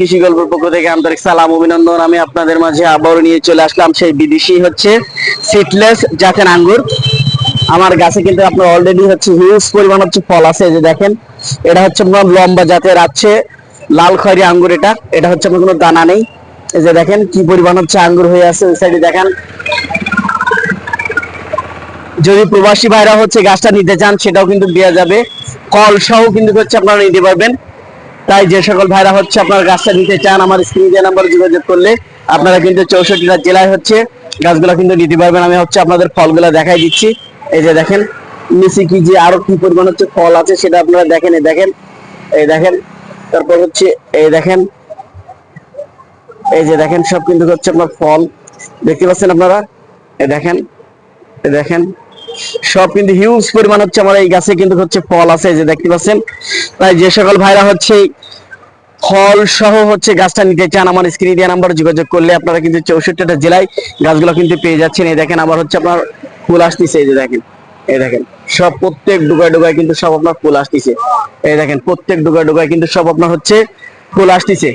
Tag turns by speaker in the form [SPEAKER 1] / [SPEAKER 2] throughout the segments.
[SPEAKER 1] কৃষি গল্পের পক্ষ থেকে আন্তরিক সালাম, অভিনন্দন। আমি আপনাদের মাঝে আবারও নিয়ে চলে আসলাম। সেই বিদেশি হচ্ছে সিটলেস জাতের আঙ্গুর। আমার গাছে কিন্তু আপনার অলরেডি হচ্ছে হিউজ পরিমাণ হচ্ছে ফল আছে যে দেখেন। এটা হচ্ছে আপনার লম্বা জাতের আছে, লাল খয়েরি আঙ্গুর এটা। এটা হচ্ছে কোনো দানা নেই। এই যে দেখেন কি পরিমাণ হচ্ছে আঙ্গুর হয়ে আছে ওই সাইডে দেখেন। যদি প্রবাসী ভাইরা হচ্ছে গাছটা নিতে চান, সেটাও কিন্তু দেওয়া যাবে। কল সহ কিন্তু হচ্ছে আপনারা নিতে পারবেন। তাই যে সকল ভাইরা হচ্ছে আপনার গাছটা নিতে চান, আমার স্ক্রিন যে নাম্বার যোগাযোগ করলে আপনারা কিন্তু চৌষট্টিটা জেলায় হচ্ছে গাছগুলো কিন্তু নিতে পারবেন। আমি হচ্ছে আপনাদের ফলগুলো দেখাই দিচ্ছি। এই যে দেখেন, নিচে কি যে আরও কি পরিমাণ হচ্ছে ফল আছে সেটা আপনারা দেখেন, এই দেখেন এই দেখেন, তারপর হচ্ছে এই দেখেন, এই যে দেখেন, সব কিন্তু হচ্ছে আপনার ফল। দেখতে পাচ্ছেন আপনারা? এই দেখেন এই দেখেন সব কিন্তু হিউজ পরিমাণ হচ্ছে আমার এই গাছে কিন্তু হচ্ছে ফল আছে যে দেখতে পাচ্ছেন। তাই যে সকল ভাইরা হচ্ছে ফল সহ হচ্ছে গাছটা নিতে চান, আমার স্ক্রিনে দেওয়া নাম্বার যোগাযোগ করলে আপনারা কিন্তু চৌষট্টিটা জেলায় গাছগুলো কিন্তু পেয়ে যাচ্ছেন। এই দেখেন আবার হচ্ছে আপনার ফুল আসতেছে, এই যে দেখেন, এই দেখেন, সব প্রত্যেক ডুগায় ডুগায় কিন্তু সব আপনার ফুল আসতেছে। এই দেখেন, প্রত্যেক ডুগায় ডুগায় কিন্তু সব আপনার হচ্ছে ফুল আসতেছে।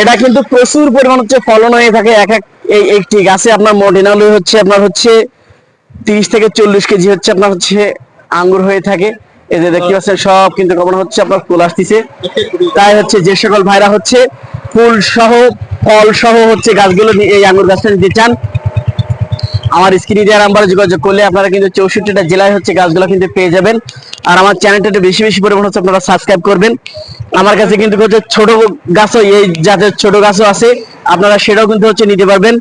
[SPEAKER 1] এটা কিন্তু প্রচুর পরিমাণ হচ্ছে ফলন হয়ে থাকে। এক এক এই একটি গাছে আপনার মডিনাল হচ্ছে আপনার হচ্ছে তিরিশ থেকে চল্লিশ কেজি হচ্ছে আপনার হচ্ছে আঙ্গুর হয়ে থাকে। এই যে দেখতে পাচ্ছেন, সব কিন্তু কেমন হচ্ছে, আপনার ফুল আসতেছে। তাই হচ্ছে যে সকল ভাইরা হচ্ছে ফুল সহ, ফল সহ হচ্ছে গাছগুলো এই আঙ্গুর গাছটা নিতে চান। আমার স্ক্রিনে দেওয়ার নাম্বারে যোগাযোগ করলে আপনারা কিন্তু চৌষট্টিটা জেলায় হচ্ছে গাছগুলো কিন্তু পেয়ে যাবেন। আর আমার চ্যানেলটা একটু বেশি বেশি পরিমাণ হচ্ছে আপনারা সাবস্ক্রাইব করবেন। আমার কাছে কিন্তু হচ্ছে ছোট গাছও, এই জাতের ছোট গাছও আছে, আপনারা সেটাও কিন্তু হচ্ছে নিতে পারবেন।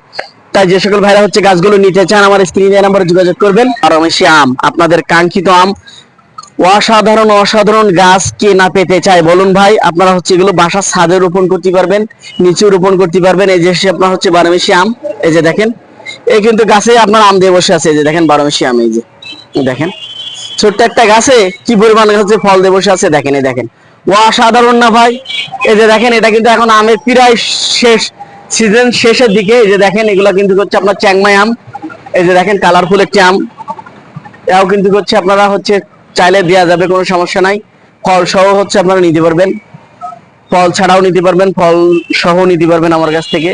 [SPEAKER 1] তাই যে সকল ভাইরা হচ্ছে গাছগুলো নিতে চান, আমার স্ক্রিনে নাম্বারে যোগাযোগ করবেন। আর রমেশী আম, আপনাদের কাঙ্ক্ষিত আম, অসাধারণ অসাধারণ গাছ কে না পেতে চায়, বলুন ভাই, আপনারা হচ্ছে এগুলো বাসার ছাদে রোপণ করতে পারবেন, নিচে রোপণ করতে পারবেন, এই যে আপনার হচ্ছে বারোমেশি আম, এই যে দেখেন, এই কিন্তু গাছে আপনার আম দিয়ে বসে আছে, এই যে দেখেন বারোমেশি আম, এই যে দেখেন, ছোট্ট একটা গাছে কি পরিমাণ হচ্ছে ফল দিয়ে বসে আছে, দেখেন, এই দেখেন, অসাধারণ না ভাই, এই যে দেখেন, এটা কিন্তু এখন আমের প্রায় শেষ সিজন শেষের দিকে, এই যে দেখেন, এগুলো কিন্তু হচ্ছে আপনার চ্যাংমাই আম, এই যে দেখেন কালারফুল একটি আম। এটাও কিন্তু হচ্ছে আপনারা হচ্ছে চাইলে দেওয়া যাবে, কোনো সমস্যা নাই। ফল সহ হচ্ছে আপনারা নিতে পারবেন। ফল ছাড়াও নিতে পারবেন, ফল সহ নিতে পারবেন আমার কাছ থেকে।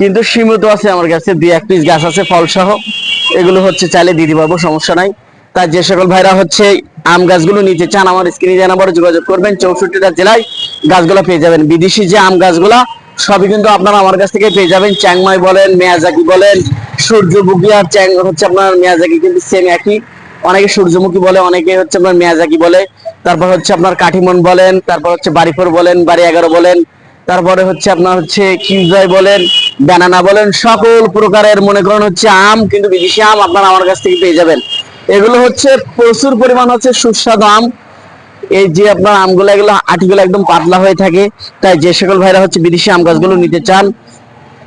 [SPEAKER 1] কিন্তু সীমিত আছে আমার কাছে, দুই এক পিস গাছ আছে ফল সহ। এগুলো হচ্ছে চাইলে দিতে পারব, সমস্যা নাই। তার যে সকল ভাইরা হচ্ছে আম গাছগুলো নিতে চান, আমার স্ক্রিনে যে নাম্বারে যোগাযোগ করবেন, চৌষট্টিটা জেলায় গাছগুলো পেয়ে যাবেন। বিদেশি যে আম গাছগুলা সবই কিন্তু আপনারা আমার কাছ থেকে পেয়ে যাবেন। চ্যাংমাই বলেন, মেয়াজাকি বলেন, সূর্যমুখী আর চ্যাং হচ্ছে আপনার মেয়াজাকি কিন্তু সেম একই। অনেকে সূর্যমুখী বলে, অনেকে হচ্ছে আপনার মেয়াজাকি বলে। তারপর হচ্ছে আপনার কাঠিমন বলেন, তারপর হচ্ছে বাড়িফোর বলেন বাড়ি এগারো বলেন, তারপরে হচ্ছে আপনার হচ্ছে কিউজয় বলেন, ব্যানানা বলেন, সকল প্রকারের মনে করেন হচ্ছে আম, কিন্তু বিদেশি আম আপনারা আমার কাছ থেকে পেয়ে যাবেন। এগুলো হচ্ছে প্রচুর পরিমাণ হচ্ছে সুস্বাদু আম। এই যে আপনার আমগুলো এগুলো আটিগুলো একদম পাতলা হয়ে থাকে, তাই যে সকল ভাইরা হচ্ছে বিদেশি আম গাছগুলো নিতে চান,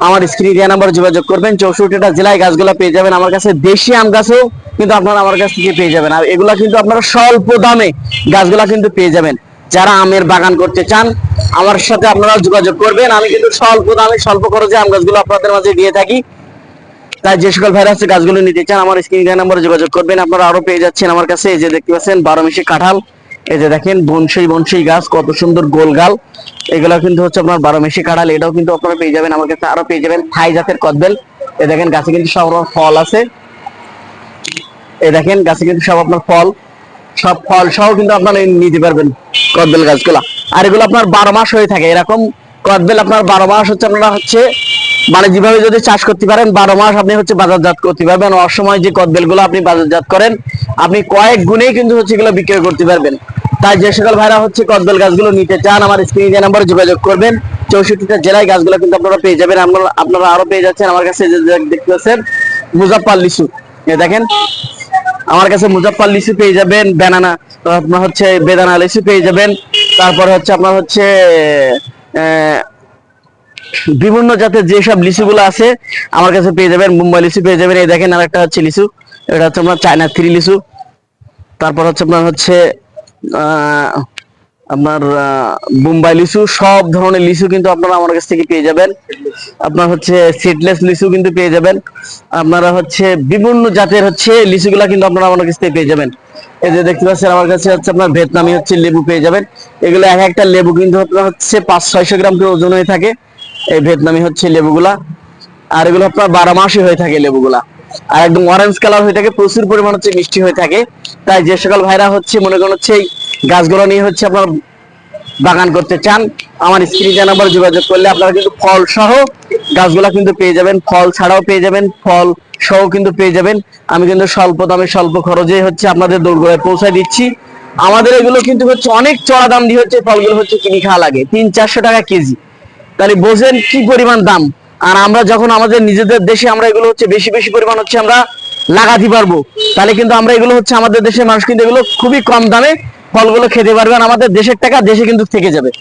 [SPEAKER 1] আমার স্ক্রিনে দেওয়া নাম্বার যোগাযোগ করবেন, চৌষট্টিটা জেলায় গাছগুলো পেয়ে যাবেন, আমার কাছে দেশি আম গাছও কিন্তু আপনারা আমার কাছ থেকে পেয়ে যাবেন, আর এগুলা কিন্তু আপনারা স্বল্প দামে গাছগুলা কিন্তু পেয়ে যাবেন, যারা আমের বাগান করতে চান, আমার সাথে আপনারা যোগাযোগ করবেন, আমি কিন্তু স্বল্প দামে, স্বল্প খরচে আম গাছগুলো আপনাদের মাঝে দিয়ে থাকি, তাই যে সকল ভাইরা ভাইরাস গাছগুলো নিতে চান, আমার স্ক্রিন নাম্বারে যোগাযোগ করবেন, আপনারা আরও পেয়ে যাচ্ছেন আমার কাছে, এই যে দেখতে পাচ্ছেন, বারো মিশি কাঁঠাল এই যে দেখেন, বনসই বনসই গাছ, কত সুন্দর গোল গাল। এগুলো কিন্তু হচ্ছে আপনার বারো মিশি কাঁঠাল এটাও কিন্তু আপনারা পেয়ে যাবেন। আমার কাছে আরও পেয়ে যাবেন, থাই জাতের কদবেল। এই দেখেন, গাছে কিন্তু সব রকম ফল আছে। এই দেখেন, গাছে কিন্তু সব আপনার ফল। সব ফল সহ কিন্তু আপনারা নিতে পারবেন কদবেল গাছগুলা। আর এগুলো আপনার বারো মাস হয়ে থাকে। এরকম কদবেল আপনার বারো মাস হচ্ছে আপনারা হচ্ছে মানে যেভাবে যদি চাষ করতে পারেন, বারো মাস আপনি হচ্ছে বাজারজাত করতে পারবেন। অসময় যে কদবেলগুলো আপনি বাজারজাত করেন, আপনি কয়েক গুণেই কিন্তু হচ্ছে এগুলো বিক্রয় করতে পারবেন। তাই যে সকল ভাইরা হচ্ছে কদবেল গাছগুলো নিতে চান, আমার স্ক্রিনে নাম্বারে যোগাযোগ করবেন, চৌষট্টিটা জেলায় গাছগুলো কিন্তু আপনারা পেয়ে যাবেন। আপনারা আরও পেয়ে যাচ্ছেন আমার কাছে যে যে দেখতে পাচ্ছেন, মুজাফফর লিচু। দেখেন, আমার কাছে মুজাফার লিচু পেয়ে যাবেন ব্যানানা আপনার হচ্ছে বেদানা লিচু পেয়ে যাবেন, তারপর হচ্ছে আপনার হচ্ছে বিভিন্ন জাতের যেসব লিচুগুলো আছে, আমার কাছে পেয়ে যাবেন, মুম্বাই লিচু পেয়ে যাবেন, এই দেখেন আর একটা হচ্ছে লিচু, এটা হচ্ছে আপনার চায়না থ্রি লিচু, তারপর হচ্ছে আপনার হচ্ছে আপনার বোম্বাই লিচু, সব ধরনের লিচু কিন্তু আপনারা আমার কাছ থেকে পেয়ে যাবেন। আপনার হচ্ছে সিডলেস লিচু কিন্তু পেয়ে যাবেন। আপনারা হচ্ছে বিভিন্ন জাতের হচ্ছে লিচুগুলা কিন্তু আপনারা আমার কাছ থেকে পেয়ে যাবেন। এই যে দেখতে পাচ্ছেন, আমার কাছে হচ্ছে আপনার ভিয়েতনামি হচ্ছে লেবু পেয়ে যাবেন। এগুলো এক একটা লেবু কিন্তু আপনার হচ্ছে পাঁচ ছয়শো গ্রাম করে ওজন হয়ে থাকে। এই ভিয়েতনামি হচ্ছে লেবুগুলা। আর এগুলো আপনার বারো মাসই হয়ে থাকে লেবুগুলা। আর একদম অরেঞ্জ কালার হয়ে থাকে, প্রচুর পরিমাণ হচ্ছে মিষ্টি হয়ে থাকে। তাই যে সকল ভাইরা হচ্ছে, মনে করেন হচ্ছে এই গাছগুলো নিয়ে হচ্ছে আপনার বাগান করতে চান, আমার স্ক্রিনে নাম্বার যোগাযোগ করলে আপনারা কিন্তু ফল সহ গাছগুলা কিন্তু পেয়ে যাবেন, ফল ছাড়াও পেয়ে যাবেন, ফল সহ কিন্তু পেয়ে যাবেন। আমি কিন্তু স্বল্প দামে, স্বল্প খরচে হচ্ছে আপনাদের দৌড়গোড়ায় পৌঁছায় দিচ্ছি। আমাদের এগুলো কিন্তু হচ্ছে অনেক চড়া দাম দিয়ে হচ্ছে ফলগুলো হচ্ছে কিনে খাওয়া লাগে, তিন চারশো টাকা কেজি। তাহলে বোঝেন কি পরিমাণ দাম? আর আমরা যখন আমাদের নিজেদের দেশে আমরা এগুলো হচ্ছে বেশি বেশি পরিমাণ হচ্ছে আমরা লাগাতে পারব, তাহলে কিন্তু আমরা এগুলো হচ্ছে আমাদের দেশের মানুষ কিন্তু এগুলো খুবই কম দামে ফলগুলো খেতে পারবেন আমাদের দেশের টাকা দেশে কিন্তু থেকে যাবে।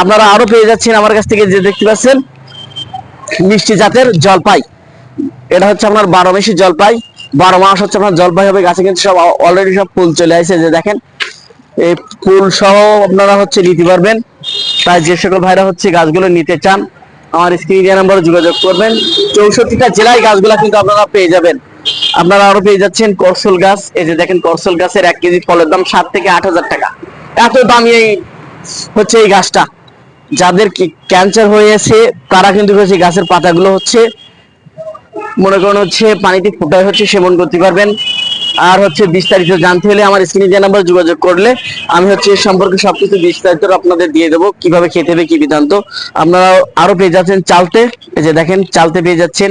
[SPEAKER 1] আপনারা আরও পেয়ে যাচ্ছেন আমার কাছ থেকে যে দেখতে পাচ্ছেন মিষ্টি জাতের জলপাই। এটা হচ্ছে আপনার বারো মাসি জলপাই। বারো মাস হচ্ছে আপনার জলপাই হবে, গাছে কিন্তু সব অলরেডি সব ফুল চলে আসছে যে দেখেন। এই ফুল সহ আপনারা হচ্ছে নিতে পারবেন। তাই যে সকল ভাইরা হচ্ছে গাছগুলো নিতে চান আমার স্ক্রিন নাম্বারে যোগাযোগ করবেন। চৌষট্টিটা জেলায় গাছগুলো কিন্তু আপনারা পেয়ে যাবেন। আপনারা আরও পেয়ে যাচ্ছেন করসল গাছ। এই যে দেখেন করসল গাছের এক কেজি ফলের দাম সাত থেকে আট হাজার টাকা। এত দামি এই হচ্ছে এই গাছটা। যাদের কি ক্যান্সার হয়েছে, তারা কিন্তু হচ্ছে গাছের পাতাগুলো হচ্ছে, মনে করেন হচ্ছে পানিতে ফুটায় হচ্ছে, সেবন করতে পারবেন। আর হচ্ছে বিস্তারিত জানতে হলে আমার স্ক্রিনে যে নাম্বার যোগাযোগ করলে আমি হচ্ছে এর সম্পর্কে সবকিছু বিস্তারিত আপনাদের দিয়ে দেবো, কীভাবে খেতে হবে, কি বিধান্ত। আপনারা আরও পেয়ে যাচ্ছেন চালতে। এই যে দেখেন, চালতে পেয়ে যাচ্ছেন।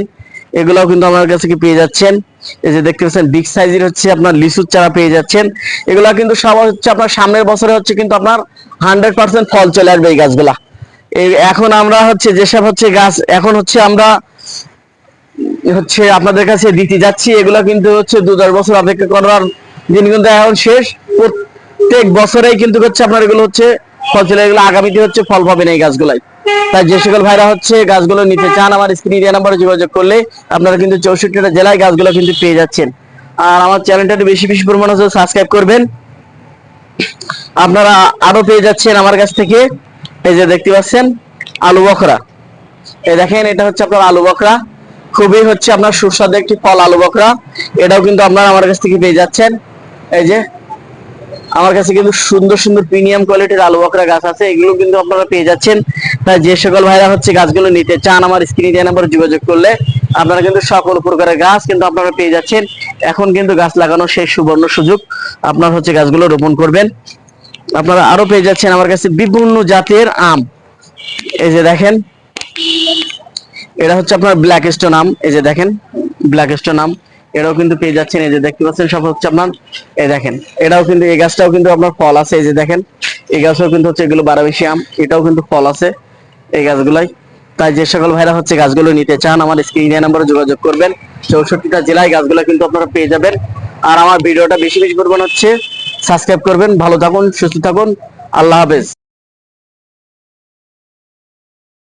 [SPEAKER 1] এগুলাও কিন্তু আমার কাছে কি পেয়ে যাচ্ছেন। এই যে দেখতে পাচ্ছেন, বিগ সাইজের হচ্ছে আপনার লিচুর চারা পেয়ে যাচ্ছেন। এগুলা কিন্তু সব হচ্ছে আপনার সামনের বছরে হচ্ছে কিন্তু আপনার হান্ড্রেড পার্সেন্ট ফল চলে আসবে এই গাছগুলা। এখন আমরা হচ্ছে যেসব হচ্ছে গাছ, এখন হচ্ছে আমরা হচ্ছে আপনাদের কাছে দিতে যাচ্ছি। এগুলো কিন্তু হচ্ছে দু দশ বছর অপেক্ষা করার দিন কিন্তু এখন শেষ। প্রত্যেক বছরেই কিন্তু হচ্ছে আপনার এগুলো হচ্ছে ফল চলে এগুলো আগামীতে হচ্ছে ফল পাবেন এই গাছগুলাই। তাই যে সকল ভাইরা হচ্ছে গাছগুলো নিতে চান, আমার স্ক্রিন নাম্বারে যোগাযোগ করলে আপনারা কিন্তু চৌষট্টিটা জেলায় গাছগুলো কিন্তু পেয়ে যাচ্ছেন। আর আমার চ্যানেলটা একটু বেশি বেশি পরিমাণে সাবস্ক্রাইব করবেন। আপনারা আরও পেয়ে যাচ্ছেন আমার কাছ থেকে। এই যে দেখতে পাচ্ছেন, আলু বখরা। এই দেখেন, এটা হচ্ছে আপনার আলু বখরা। খুবই হচ্ছে আপনার সুস্বাদু একটি ফল আলু বখরা এটাও কিন্তু আপনারা আমার কাছ থেকে পেয়ে যাচ্ছেন। এই যে, আমার কাছে কিন্তু সুন্দর সুন্দর প্রিমিয়াম কোয়ালিটির আলু বকরা গাছ আছে। এগুলো কিন্তু আপনারা পেয়ে যাচ্ছেন। তাই যে সকল ভাইরা হচ্ছে গাছগুলো নিতে চান, আমার স্ক্রিনে দেওয়া নাম্বার যোগাযোগ করলে আপনারা কিন্তু সকল প্রকারের গাছ কিন্তু আপনারা পেয়ে যাচ্ছেন। এখন কিন্তু গাছ লাগানোর সেই সুবর্ণ সুযোগ আপনার হচ্ছে গাছগুলো রোপণ করবেন। আপনারা আরও পেয়ে যাচ্ছেন আমার কাছে বিভিন্ন জাতের আম। এই যে দেখেন এটা হচ্ছে আপনার ব্ল্যাক স্টোন আম এই যে দেখেন ব্ল্যাক স্টোন আম এটাও কিন্তু পেয়ে যাচ্ছেন, এই যে দেখতে পাচ্ছেন, সব হচ্ছে আপনার, এই দেখেন। এটাও কিন্তু, এই গাছটাও কিন্তু আপনার ফল আছে, এই যে দেখেন। এই গাছও কিন্তু হচ্ছে এগুলো বারাবেশি আম, এটাও কিন্তু ফল আছে, এই গাছগুলাই। তাই যে সকল ভাইরা হচ্ছে গাছগুলো নিতে চান, আমার স্ক্রিনে নাম্বারে যোগাযোগ করবেন। চৌষট্টিটা জেলায় গাছগুলো কিন্তু আপনারা পেয়ে যাবেন। আর আমার ভিডিওটা বেশি বেশি করবেন হচ্ছে, সাবস্ক্রাইব করবেন। ভালো থাকুন, সুস্থ থাকুন। আল্লাহ হাফেজ।